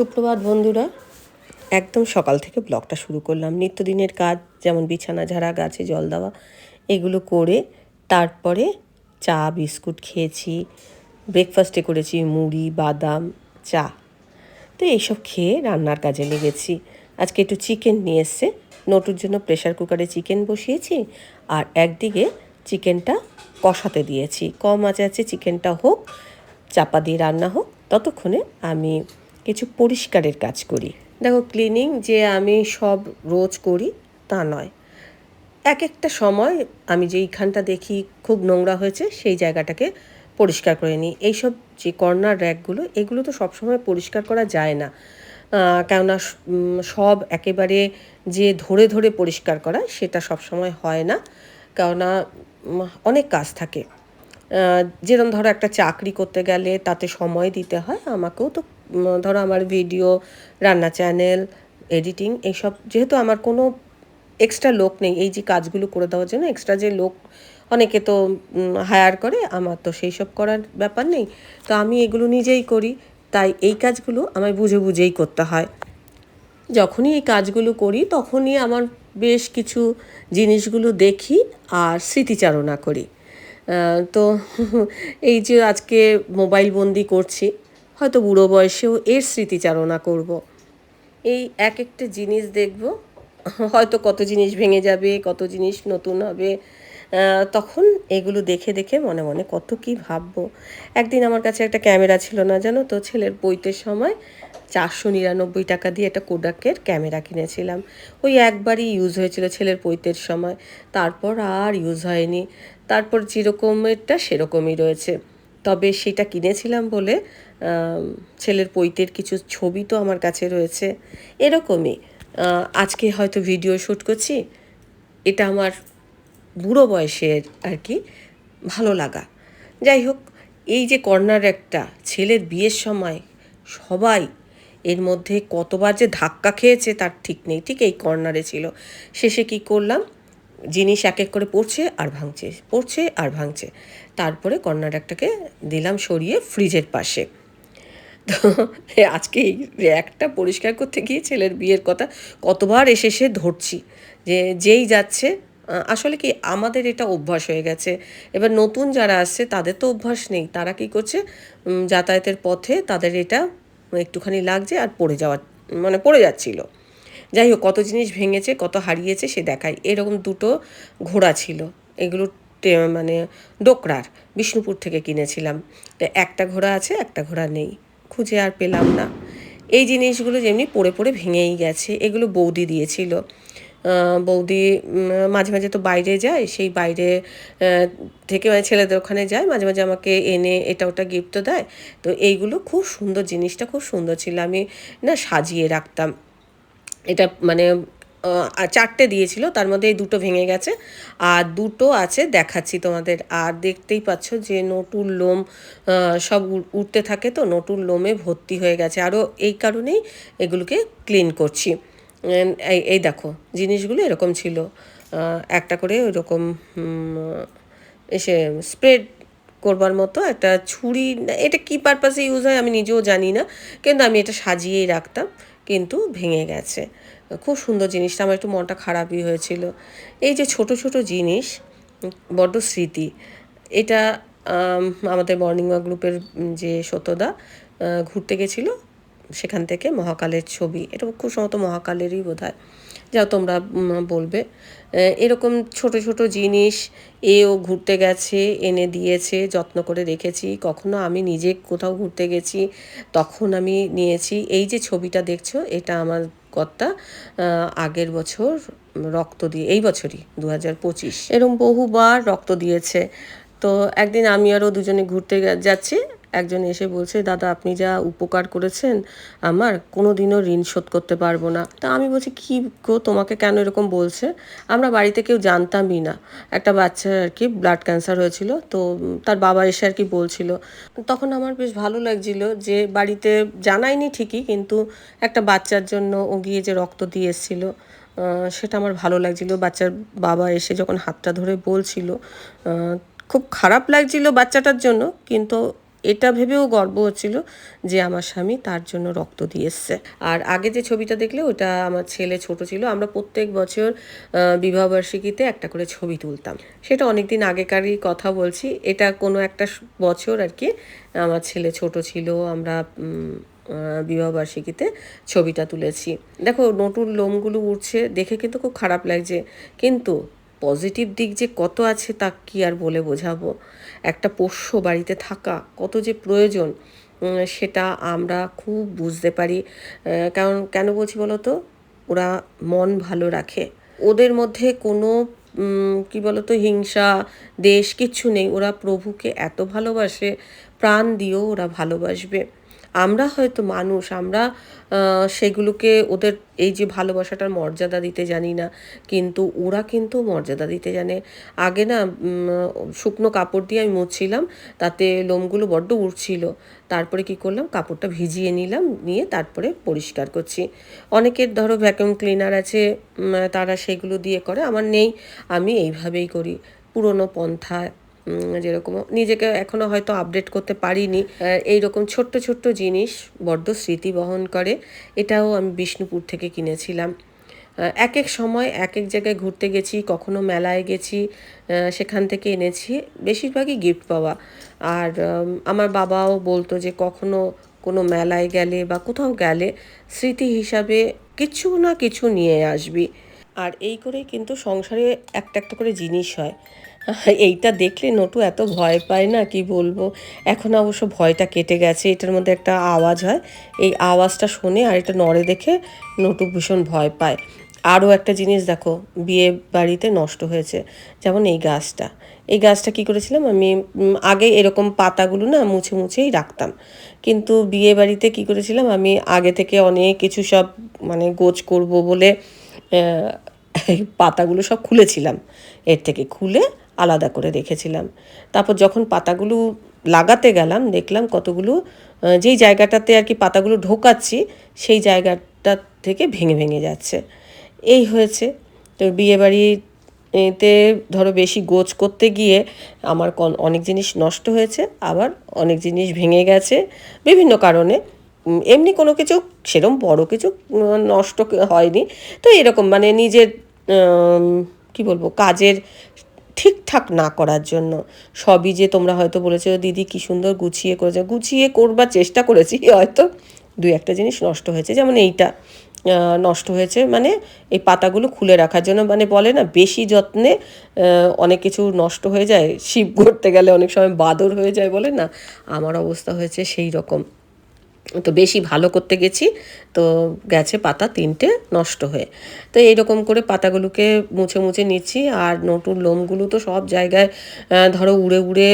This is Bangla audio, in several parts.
সুপ্রভাত বন্ধুরা। একদম সকাল থেকে ব্লগটা শুরু করলাম। নিত্যদিনের কাজ, যেমন বিছানা ঝাড়া, গাছে জল দেওয়া, এগুলো করে তারপরে চা, বিস্কুট খেয়েছি, ব্রেকফাস্টে করেছি মুড়ি, বাদাম, চা। তো এইসব খেয়ে রান্নার কাজে লেগেছি। আজকে একটু চিকেন নিয়ে এসছে। নটুর জন্য প্রেশার কুকারে চিকেন বসিয়েছি আর একদিকে চিকেনটা কষাতে দিয়েছি। কম আঁচে আছে চিকেনটা হোক, চাপা দিয়ে রান্না হোক, ততক্ষণে আমি কিছু পরিষ্কারের কাজ করি। দেখো ক্লিনিং যে আমি সব রোজ করি, তা নয়। এক একটা সময় আমি যেইখানটা দেখি খুব নোংরা হয়েছে, সেই জায়গাটাকে পরিষ্কার করে নিই। এইসব যে কর্নার র্যাকগুলো, এগুলো তো সবসময় পরিষ্কার করা যায় না। কেননা সব একেবারে যে ধরে ধরে পরিষ্কার করা, সেটা সবসময় হয় না। কেননা অনেক কাজ থাকে। যেরকম ধরো একটা চাকরি করতে গেলে তাতে সময় দিতে হয়, আমাকেও তো ধরো আমার ভিডিও রান্না চ্যানেল এডিটিং এইসব যেহেতু আমার কোনো এক্সট্রা লোক নেই, এই যে কাজগুলো করে দেওয়ার জন্য এক্সট্রা যে লোক অনেকে তো হায়ার করে, আমার তো সেই সব করার ব্যাপার নেই। তো আমি এগুলো নিজেই করি, তাই এই কাজগুলো আমায় বুঝে বুঝেই করতে হয়। যখনই এই কাজগুলো করি, তখনই আমার বেশ কিছু জিনিসগুলো দেখি আর স্মৃতিচারণা করি। তো এই যে আজকে মোবাইল বন্দি করছি হয়তো বুড়ো বয়সেও এর স্মৃতিচারণা করব। এই এক একটা জিনিস দেখব, হয়তো কত জিনিস ভেঙে যাবে, কত জিনিস নতুন হবে তখন এগুলো দেখে দেখে মনে মনে কত কি ভাববো। একদিন আমার কাছে একটা ক্যামেরা ছিল না, জানো তো, ছেলের বইতের সময় চারশো নিরানব্বই টাকা দিয়ে একটা কোডাকের ক্যামেরা কিনেছিলাম। ওই একবারই ইউজ হয়েছিল ছেলের পৈতের সময়। তারপর আর ইউজ হয়নি। তারপর যেরকমেরটা সেরকমই রয়েছে। তবে সেটা কিনেছিলাম বলে ছেলের পৈতের কিছু ছবি তো আমার কাছে রয়েছে। এরকমই আজকে হয়তো ভিডিও শ্যুট করছি। এটা আমার বুড়ো বয়সের আর কি ভালো লাগা। যাই হোক, এই যে কর্নার একটা, ছেলের বিয়ের সময় সবাই এর মধ্যে কতবার যে ধাক্কা খেয়েছে তার ঠিক নেই। ঠিক এই কর্নারে ছিল। শেষে কি করলাম? জিনিস এক এক করে পড়ছে আর ভাঙছে, পড়ছে আর ভাঙছে। তারপরে কর্নার একটাকে দিলাম সরিয়ে ফ্রিজের পাশে। তো আজকে এই পরিষ্কার করতে গিয়ে ছেলের বিয়ের কথা কতবার এসে এসে ধরছি যে যেই যাচ্ছে আসলে কি আমাদের এটা অভ্যাস হয়ে গেছে। এবার নতুন যারা আসছে তাদের তো অভ্যাস নেই। তারা কি করছে যাতায়াতের পথে তাদের এটা একটুখানি লাগছে আর পড়ে যাওয়ার মানে পড়ে যাচ্ছিল। যাই হোক, কত জিনিস ভেঙেছে, কত হারিয়েছে সে দেখায়। এরকম দুটো ঘোড়া ছিল। এগুলো মানে ডোকরার, বিষ্ণুপুর থেকে কিনেছিলাম। তো একটা ঘোড়া আছে, একটা ঘোড়া নেই। খুঁজে আর পেলাম না। এই জিনিসগুলো যেমনি পড়ে পড়ে ভেঙেই গেছে। এগুলো বৌদি দিয়েছিল। বৌদি মাঝে মাঝে তো বাইরে যায়। সেই বাইরে থেকে মানে ছেলেদের ওখানে যায়। মাঝে মাঝে আমাকে এনে এটা ওটা গিফটও দেয়। তো এইগুলো খুব সুন্দর জিনিসটা খুব সুন্দর ছিল। আমি না সাজিয়ে রাখতাম। এটা মানে চারটে দিয়েছিল, তার মধ্যে এই দুটো ভেঙে গেছে। আর দুটো আছে, দেখাচ্ছি তোমাদের। আর দেখতেই পাচ্ছ যে নটুর লোম সব উঠতে থাকে তো নটুর লোমে ভর্তি হয়ে গেছে। আরও এই কারণেই এগুলোকে ক্লিন করছি। এই এই দেখো, জিনিসগুলো এরকম ছিল। একটা করে ওইরকম এসে স্প্রেড করবার মতো একটা ছুরি, এটা কী পারপাসে ইউজ হয় আমি নিজেও জানি না, কিন্তু আমি এটা সাজিয়েই রাখতাম। কিন্তু ভেঙে গেছে। খুব সুন্দর জিনিসটা, আমার একটু মনটা খারাপই হয়েছিল। এই যে ছোট ছোট জিনিস, বড্ড স্মৃতি, এটা আমাদের মর্নিং ওয়াক গ্রুপের যে সত্যদা ঘুরতে গেছিল, সেখান থেকে মহাকালের ছবি, এটা খুব সম্ভবত মহাকালেরই বোধ হয় যাও তোমরা বলবে। এরকম ছোট ছোট জিনিস এও ঘুরতে গেছে, এনে দিয়েছে, যত্ন করে রেখেছি। কখনো আমি নিজে কোথাও ঘুরতে গেছি, তখন আমি নিয়েছি। এই যে ছবিটা দেখছ, এটা আমার কর্তা আগের বছর রক্ত দিয়ে, এই বছরই দু হাজার পঁচিশ। এরকম বহুবার রক্ত দিয়েছে। তো একদিন আমি আরও দুজনে ঘুরতে যাচ্ছি। একজন এসে বলছে, দাদা, আপনি যা উপকার করেছেন, আমার কোনো দিনও ঋণ শোধ করতে পারব না। তা আমি বলছি, কী গো, তোমাকে কেন এরকম বলছে? আমরা বাড়িতে কেউ জানতামই না। একটা বাচ্চার আর কি ব্লাড ক্যান্সার হয়েছিল, তো তার বাবা এসে আর কি বলছিল। তখন আমার বেশ ভালো লাগছিল যে বাড়িতে জানাইনি ঠিকই, কিন্তু একটা বাচ্চার জন্য ও গিয়ে যে রক্ত দিয়ে এসেছিল সেটা আমার ভালো লাগছিল। বাচ্চার বাবা এসে যখন হাতটা ধরে বলছিল খুব খারাপ লাগছিল বাচ্চাটার জন্য, কিন্তু এটা ভেবেও গর্ব হচ্ছিল যে আমার স্বামী তার জন্য রক্ত দিয়ে আর আগে যে ছবিটা দেখলে ওটা আমার ছেলে ছোট ছিল, আমরা প্রত্যেক বছর বিবাহবার্ষিকীতে একটা করে ছবি তুলতাম। সেটা অনেক দিন আগেকারই কথা বলছি, এটা কোনো একটা বছর আর কি আমার ছেলে ছোট ছিল, আমরা বিবাহবার্ষিকীতে ছবিটা তুলেছি। দেখো, নতুন লোমগুলো উঠছে দেখে কিন্তু খুব খারাপ লাগছে। কিন্তু পজিটিভ দিক যে কত আছে তা কি আর বলে বোঝাবো? একটা পোষ্য বাড়িতে থাকা কত যে প্রয়োজন সেটা আমরা খুব বুঝতে পারি। কারণ কেন বলছি বলো তো ওরা মন ভালো রাখে। ওদের মধ্যে কোনো কি বলতো, হিংসা, দেশ কিচ্ছু নেই। ওরা প্রভুকে এত ভালোবাসে, প্রাণ দিয়েও ওরা ভালোবাসবে। আমরা হয়তো মানুষ, আমরা সেগুলোকে ওদের এই যে ভালোবাসাটার মর্যাদা দিতে জানি না, কিন্তু ওরা কিন্তু মর্যাদা দিতে জানে। আগে না শুকনো কাপড় দিয়ে আমি মুছছিলাম, তাতে লোমগুলো বড্ড উড়ছিল। তারপরে কি করলাম, কাপড়টা ভিজিয়ে নিলাম, নিয়ে তারপরে পরিষ্কার করছি। অনেকের ধরো ভ্যাকুয়াম ক্লিনার আছে তারা সেগুলো দিয়ে করে, আমার নেই, আমি এইভাবেই করি। পুরনো পন্থা যেরকম নিজেকে এখনও হয়তো আপডেট করতে পারিনি। আহ, এইরকম ছোট্ট ছোট্ট জিনিস বড্ড স্মৃতি বহন করে এটাও আমি বিষ্ণুপুর থেকে কিনেছিলাম। এক এক সময় এক এক জায়গায় ঘুরতে গেছি কখনো মেলায় গেছি সেখান থেকে এনেছি বেশিরভাগই গিফট পাওয়া। আর আমার বাবাও বলতো যে কখনো কোনো মেলায় গেলে বা কোথাও গেলে স্মৃতি হিসাবে কিছু না কিছু নিয়ে আসবি। আর এই করেই কিন্তু সংসারে একটা একটা করে জিনিস হয়। এইটা দেখলে নটু এত ভয় পায় না, কি বলব? এখন অবশ্য ভয়টা কেটে গেছে, এটার মধ্যে একটা আওয়াজ হয়। এই আওয়াজটা শুনে আর এটা নড়ে দেখে নটু ভীষণ ভয় পায়। আরও একটা জিনিস দেখো, বিয়ে বাড়িতে নষ্ট হয়েছে, যেমন এই গাছটা। এই গাছটা কি করেছিলাম আমি? আগে এরকম পাতাগুলো না মুছে মুছেই রাখতাম। কিন্তু বিয়ে বাড়িতে কি করেছিলাম আমি? আগে থেকে অনেক কিছু সব মানে গোছ করব বলে পাতাগুলো সব খুলেছিলাম। এর থেকে খুলে আলাদা করে রেখেছিলাম। তারপর যখন পাতাগুলো লাগাতে গেলাম, দেখলাম কতগুলো যেই জায়গাটাতে আর কি পাতাগুলো ঢোকাচ্ছি, সেই জায়গাটা থেকে ভেঙে ভেঙে যাচ্ছে। এই হয়েছে। তো বিয়েবাড়ি এতে ধরো বেশি গোছ করতে গিয়ে আমার অনেক জিনিস নষ্ট হয়েছে, আবার অনেক জিনিস ভেঙে গেছে বিভিন্ন কারণে। এমনি কোনো কিছু সেরম বড় কিছু নষ্ট হয়নি। তো এরকম মানে নিজের কি বলব, কাজের ঠিকঠাক না করার জন্য। সবই যে তোমরা হয়তো বলেছ, দিদি কি সুন্দর গুছিয়ে করেছে। গুছিয়ে করবার চেষ্টা করেছি, হয়তো দু একটা জিনিস নষ্ট হয়েছে, যেমন এইটা নষ্ট হয়েছে মানে এই পাতাগুলো খুলে রাখার জন্য মানে বলে না, বেশি যত্নে অনেক কিছু নষ্ট হয়ে যায়, শিব করতে গেলে অনেক সময় বাদর হয়ে যায় বলে না, আমার অবস্থা হয়েছে সেই রকম। তো বেশি ভালো করতে গেছি, তো গেছে পাতা তিনটে নষ্ট হয়ে। তো এইরকম করে পাতাগুলোকে মুছে মুছে নিচ্ছি, আর নটুর লোমগুলো তো সব জায়গায় ধরো উড়ে উড়ে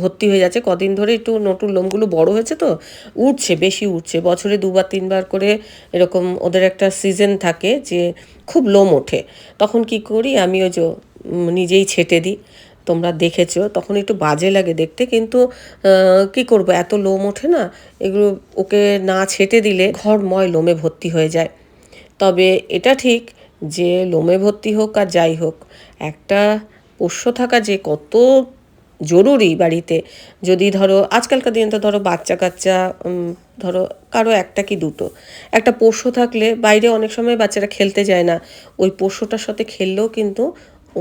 ভর্তি হয়ে যাচ্ছে। কদিন ধরে একটু নটুর লোমগুলো বড় হয়েছে তো উঠছে বেশি উঠছে বছরে দুবার, তিনবার করে এরকম ওদের একটা সিজন থাকে যে খুব লোম ওঠে। তখন কি করি, আমি ওই যে নিজেই ছেটে দিই। তোমরা দেখেছ, তখন একটু বাজে লাগে দেখতে, কিন্তু কি করব, এত লোম ওঠে না, এগুলো ওকে না ছেটে দিলে ঘরময় লোমে ভর্তি হয়ে যায়। তবে এটা ঠিক যে লোমে ভর্তি হোক আর যাই হোক, একটা পোষ্য থাকা যে কত জরুরি বাড়িতে। যদি ধরো, আজকালকার দিনে তো ধরো বাচ্চা কাচ্চা ধরো কারও একটা কি দুটো। একটা পোষ্য থাকলে বাইরে অনেক সময় বাচ্চারা খেলতে যায় না, ওই পোষ্যটার সাথে খেললেও কিন্তু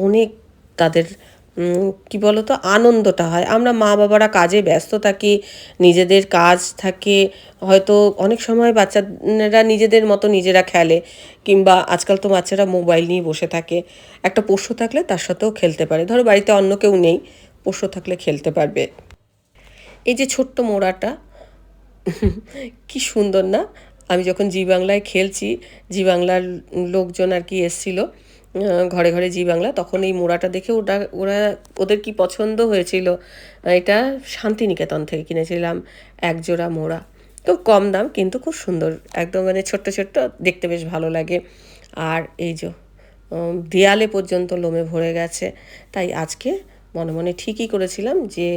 অনেক তাদের কি বলতো, আনন্দটা হয়। আমরা মা বাবারা কাজে ব্যস্ত থাকি, নিজেদের কাজ থাকে, হয়তো অনেক সময় বাচ্চারা নিজেদের মতো নিজেরা খেলে, কিংবা আজকাল তো বাচ্চারা মোবাইল নিয়ে বসে থাকে। একটা পোষ্য থাকলে তার সাথেও খেলতে পারে। ধরো বাড়িতে অন্য কেউ নেই, পোষ্য থাকলে খেলতে পারবে। এই যে ছোট্ট মোড়াটা, কি সুন্দর না? আমি যখন জি বাংলায় খেলছি, জি বাংলার লোকজন আর কি এসছিল ঘরে ঘরে জি বাংলা, তখন এই মোড়াটা দেখে ওটা, ওরা, ওদের কি পছন্দ হয়েছিল? এটা শান্তিনিকেতন থেকে কিনেছিলাম এক জোড়া মোড়া। খুব কম দাম, কিন্তু খুব সুন্দর। একদম মানে ছোট্ট ছোট্ট, দেখতে বেশ ভালো লাগে। আর এই যে দেয়ালে পর্যন্ত লোমে ভরে গেছে। তাই আজকে মনে মনে ঠিকই করেছিলাম যে,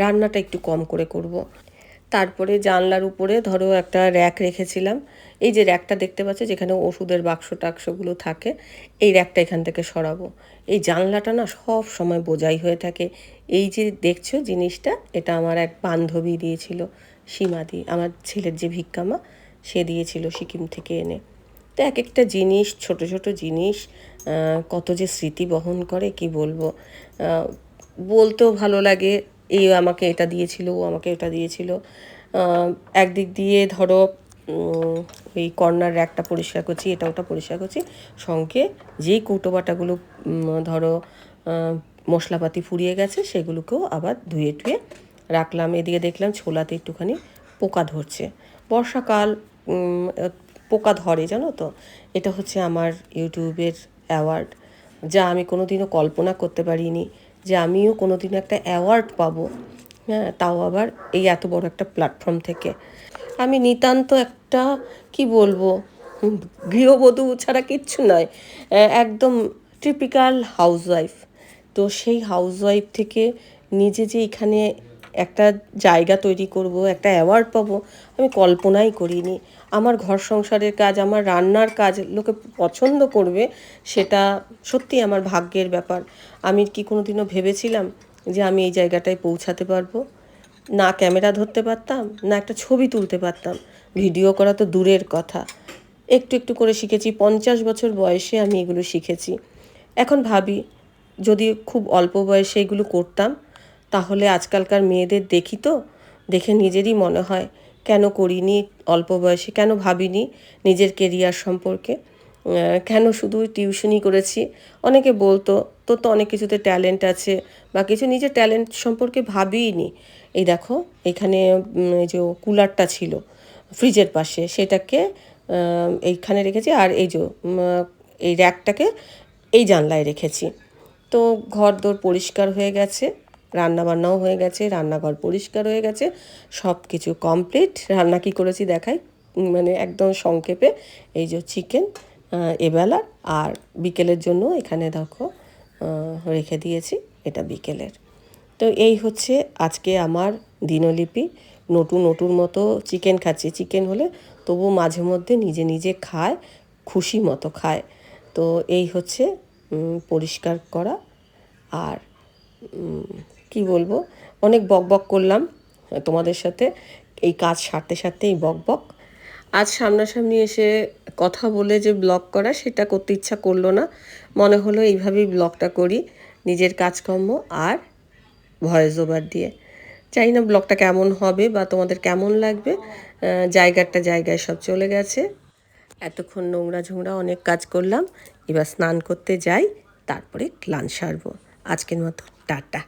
রান্নাটা একটু কম করে করব। তারপরে জানলার উপরে ধরো একটা র্যাক রেখেছিলাম। এই যে র্যাকটা দেখতে পাচ্ছ, যেখানে ওষুধের বাক্স টাক্সগুলো থাকে, এই র্যাকটা এখান থেকে সরাবো। এই জানলাটা না সব সময় বোঝাই হয়ে থাকে। এই যে দেখছ জিনিসটা, এটা আমার এক বান্ধবী দিয়েছিল, সীমাদি। আমার ছেলের যে ভিক্ষামা সে দিয়েছিল সিকিম থেকে এনে। তো এক একটা জিনিস, ছোট ছোট জিনিস কত যে স্মৃতি বহন করে, কি বলব? বলতেও ভালো লাগে। এই আমাকে এটা দিয়েছিল, ও আমাকে এটা দিয়েছিল। একদিক দিয়ে ধরো ওই কর্নার র্যাকটা পরিষ্কার করছি, এটা ওটা পরিষ্কার করছি। সঙ্গে যেই কৌটো বাটাগুলো ধরো মশলাপাতি ফুরিয়ে গেছে, সেগুলোকেও আবার ধুয়ে টুয়ে রাখলাম। এদিকে দেখলাম ছোলাতে একটুখানি পোকা ধরছে। বর্ষাকাল পোকা ধরে, জানো তো? এটা হচ্ছে আমার ইউটিউবের অ্যাওয়ার্ড। যা আমি কোনোদিনও কল্পনা করতে পারিনি। যে আমিও কোনো দিন একটা অ্যাওয়ার্ড পাবো। হ্যাঁ তাও আবার এই এত বড় একটা প্ল্যাটফর্ম থেকে। আমি নিতান্ত একটা, কি বলব, গৃহবধূ ছাড়া কিচ্ছু নয় একদম টিপিক্যাল হাউসওয়াইফ তো সেই হাউসওয়াইফ থেকে নিজে যে এখানে একটা জায়গা তৈরি করব, একটা অ্যাওয়ার্ড পাবো, আমি কল্পনাই করিনি। আমার ঘর সংসারের কাজ, আমার রান্নার কাজ লোকে পছন্দ করবে, সেটা সত্যি আমার ভাগ্যের ব্যাপার। আমি কি কোনো দিনও ভেবেছিলাম যে আমি এই জায়গাটায় পৌঁছাতে পারব? না ক্যামেরা ধরতে পারতাম, না একটা ছবি তুলতে পারতাম। ভিডিও করা তো দূরের কথা। একটু একটু করে শিখেছি, পঞ্চাশ বছর বয়সে আমি এগুলো শিখেছি। এখন ভাবি, যদি খুব অল্প বয়সে এগুলো করতাম তাহলে আজকালকার মেয়েদের দেখি তো? দেখে নিজেরই মনে হয়, কেন করিনি, অল্প বয়সে কেন ভাবিনি নিজের কেরিয়ার সম্পর্কে? কেন শুধু টিউশনই করেছি? অনেকে বলতো, তোর তো অনেক কিছুতে ট্যালেন্ট আছে বা কিছু নিজের ট্যালেন্ট সম্পর্কে ভাবিনি এই দেখো, এখানে যে কুলারটা ছিল ফ্রিজের পাশে, সেটাকে এইখানে রেখেছি আর এই যে এই র্যাকটাকে এই জানলায় রেখেছি। তো ঘর দোর পরিষ্কার হয়ে গেছে। রান্না বান্নাও হয়ে গেছে, রান্নাঘর পরিষ্কার হয়ে গেছে সব কিছু কমপ্লিট রান্না কি করেছি দেখাই? মানে একদম সংক্ষেপে, এই যে চিকেন এবেলার আর বিকেলের জন্য এখানে দেখো রেখে দিয়েছি, এটা বিকেলের। তো এই হচ্ছে আজকে আমার দিনলিপি। নটু নটুর মতো চিকেন খাচ্ছি। চিকেন হলে তবু মাঝে মধ্যে নিজে নিজে খায়, খুশি মতো খায়। তো এই হচ্ছে পরিষ্কার করা আর কি বলব? অনেক বক বক করলাম তোমাদের সাথে। এই কাজ সারতে সারতে এই বক বক। আজ সামনাসামনি এসে কথা বলে যে ব্লগ করা, সেটা করতে ইচ্ছা করল না। মনে হলো এইভাবেই ব্লগটা করি, নিজের কাজকর্ম আর ভয়েস ওভার দিয়ে। জানি না ব্লগটা কেমন হবে বা তোমাদের কেমন লাগবে। জায়গাটা জায়গায় সব চলে গেছে। এতক্ষণ নোংরা ঝোংরা অনেক কাজ করলাম। এবার স্নান করতে যাই, তারপরে ক্লান সারবো। আজকের মতো, টাটা।